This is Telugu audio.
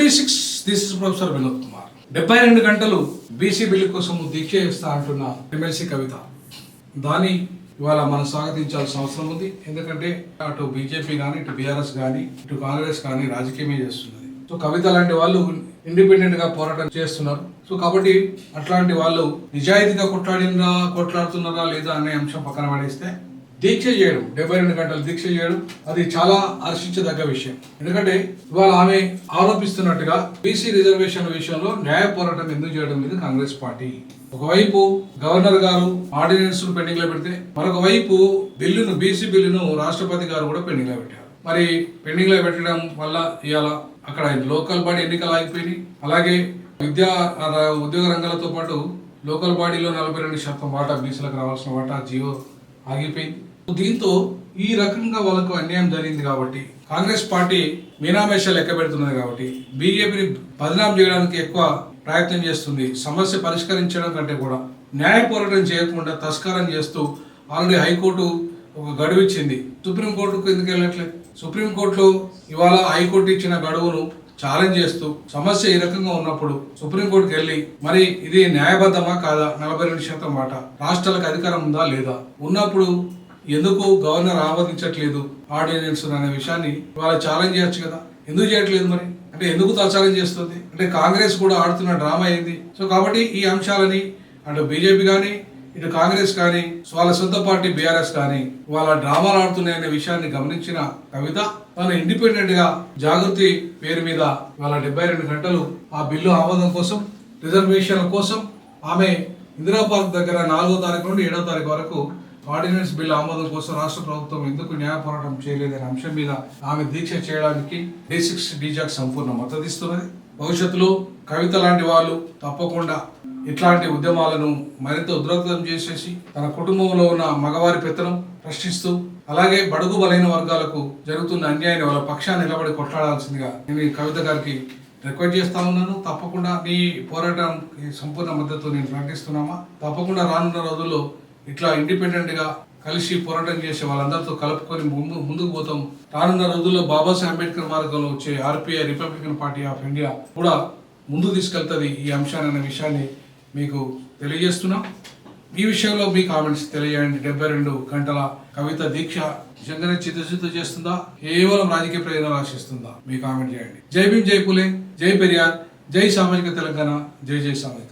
D six this is professor Vinod Kumar డెబ్బై రెండు గంటలు బీసీ బిల్లు కోసం దీక్ష చేస్తా అంటున్న ఎమ్మెల్సీ కవిత. దాని ఇవాళ మనం స్వాగతించాల్సిన అవసరం ఉంది. ఎందుకంటే అటు బీజేపీ కానీ ఇటు బీఆర్ఎస్ కానీ ఇటు కాంగ్రెస్ కానీ రాజకీయమే చేస్తున్నది. సో కవిత లాంటి వాళ్ళు ఇండిపెండెంట్గా పోరాటం చేస్తున్నారు. సో కాబట్టి అట్లాంటి వాళ్ళు నిజాయితీగా కొట్లాడినరా కొట్లాడుతున్నారా లేదా అనే అంశం పక్కన పడేస్తే దీక్ష చేయడం డెబ్బై రెండు గంటలు దీక్ష చేయడం అది చాలా హర్షించదగ్గ విషయం. ఎందుకంటే ఇవాళ ఆమె ఆరోపిస్తున్నట్టుగా బీసీ రిజర్వేషన్ విషయంలో న్యాయ పోరాటం ఎందుకు చేయడం లేదు కాంగ్రెస్ పార్టీ. ఒకవైపు గవర్నర్ గారు ఆర్డినెన్స్ పెండింగ్లో పెడితే మరొక వైపు బిల్లును బీసీ బిల్లును రాష్ట్రపతి గారు కూడా పెండింగ్లో పెట్టారు. మరి పెండింగ్లో పెట్టడం వల్ల ఇవాళ అక్కడ లోకల్ బాడీ ఎన్నికలు ఆగిపోయినాయి. అలాగే విద్యా ఉద్యోగ రంగాలతో పాటు లోకల్ బాడీలో నలభై రెండు శాతం వాటా బీసీలకు రావాల్సిన వాటా జియో ఆగిపోయింది. దీంతో ఈ రకంగా వాళ్ళకు అన్యాయం జరిగింది కాబట్టి కాంగ్రెస్ పార్టీ మీనామేష లెక్క పెడుతున్నది కాబట్టి బీజేపీని బదనాం చేయడానికి ఎక్కువ ప్రయత్నం చేస్తుంది. సమస్య పరిష్కరించడం కంటే కూడా న్యాయ పోరాటం చేయకుండా తస్కారం చేస్తూ ఆల్రెడీ హైకోర్టు ఒక గడువు ఇచ్చింది. సుప్రీంకోర్టుకు ఎందుకు వెళ్ళట్లేదు సుప్రీంకోర్టులో ఇవాళ హైకోర్టు ఇచ్చిన గడువును ఛాలెంజ్ చేస్తూ సమస్య ఈ రకంగా ఉన్నప్పుడు సుప్రీంకోర్టుకి వెళ్ళి మరి ఇది న్యాయబద్ధమా కాదా? నలభై రెండు శాతం మాట. రాష్ట్రాలకు అధికారం ఉందా లేదా? ఉన్నప్పుడు ఎందుకు గవర్నర్ ఆమోదించట్లేదు ఆర్డినెన్స్ అనే విషయాన్ని వాళ్ళు ఛాలెంజ్ చేయొచ్చు కదా? ఎందుకు చేయట్లేదు మరి? అంటే ఎందుకు ఛాలెంజ్ చేస్తుంది? అంటే కాంగ్రెస్ కూడా ఆడుతున్న డ్రామా అయింది సో కాబట్టి ఈ అంశాలని అటు బీజేపీ కానీ ఇటు కాంగ్రెస్ కానీ వాళ్ళ సొంత పార్టీ బీఆర్ఎస్ కానీ వాళ్ళ డ్రామాలు ఆడుతున్నాయనే విషయాన్ని గమనించిన కవిత తను ఇండిపెండెంట్గా జాగృతి పేరు మీద వాళ్ళ డెబ్బై రెండు గంటలు ఆ బిల్లు ఆమోదం కోసం రిజర్వేషన్ల కోసం ఆమె ఇందిరా పార్క్ దగ్గర నాలుగో తారీఖు నుండి ఏడో తారీఖు వరకు ఆర్డినెన్స్ బిల్లు ఆమోదం కోసం రాష్ట్ర ప్రభుత్వం ఎందుకు న్యాయ పోరాటం చేయలేదనే అంశం మీద ఆమె దీక్ష చేయడానికి బేసిక్స్ డీజాక్ సంపూర్ణ మద్దతిస్తున్నది భవిష్యత్తులో కవిత లాంటి వాళ్ళు తప్పకుండా ఇట్లాంటి ఉద్యమాలను మరింత ఉధృతం చేసేసి తన కుటుంబంలో ఉన్న మగవారి పెత్తనం ప్రశ్నిస్తూ అలాగే బడుగు బలైన వర్గాలకు జరుగుతున్న అన్యాయాన్ని వాళ్ళ పక్షాన్ని నిలబడి కొట్లాడాల్సిందిగా నేను ఈ కవిత గారికి రిక్వెస్ట్ చేస్తా ఉన్నాను. తప్పకుండా నీ పోరాటం సంపూర్ణ మద్దతు నేను ప్రకటిస్తున్నామా? తప్పకుండా రానున్న రోజుల్లో ఇట్లా ఇండిపెండెంట్గా కలిసి పోరాటం చేసే వాళ్ళందరితో కలుపుకొని ముందు ముందుకు పోతాం. రానున్న రోజుల్లో బాబాసాహెబ్ అంబేద్కర్ మార్గంలో వచ్చే RPI republican party of India కూడా ముందుకు తీసుకెళ్తుంది ఈ అంశాన్ని అనే విషయాన్ని మీకు తెలియజేస్తున్నాం. ఈ విషయంలో మీ కామెంట్స్ తెలియజేయండి. డెబ్బై రెండు గంటల కవిత దీక్ష నిజంగానే చిత్తశుద్ధి చేస్తుందా? కేవలం రాజకీయ ప్రయోజనాలు ఆశిస్తుందా? మీ కామెంట్ చేయండి. జై భీమ్ జై పులే జై పెరియార్ జై సామాజిక తెలంగాణ జై జై సామాజిక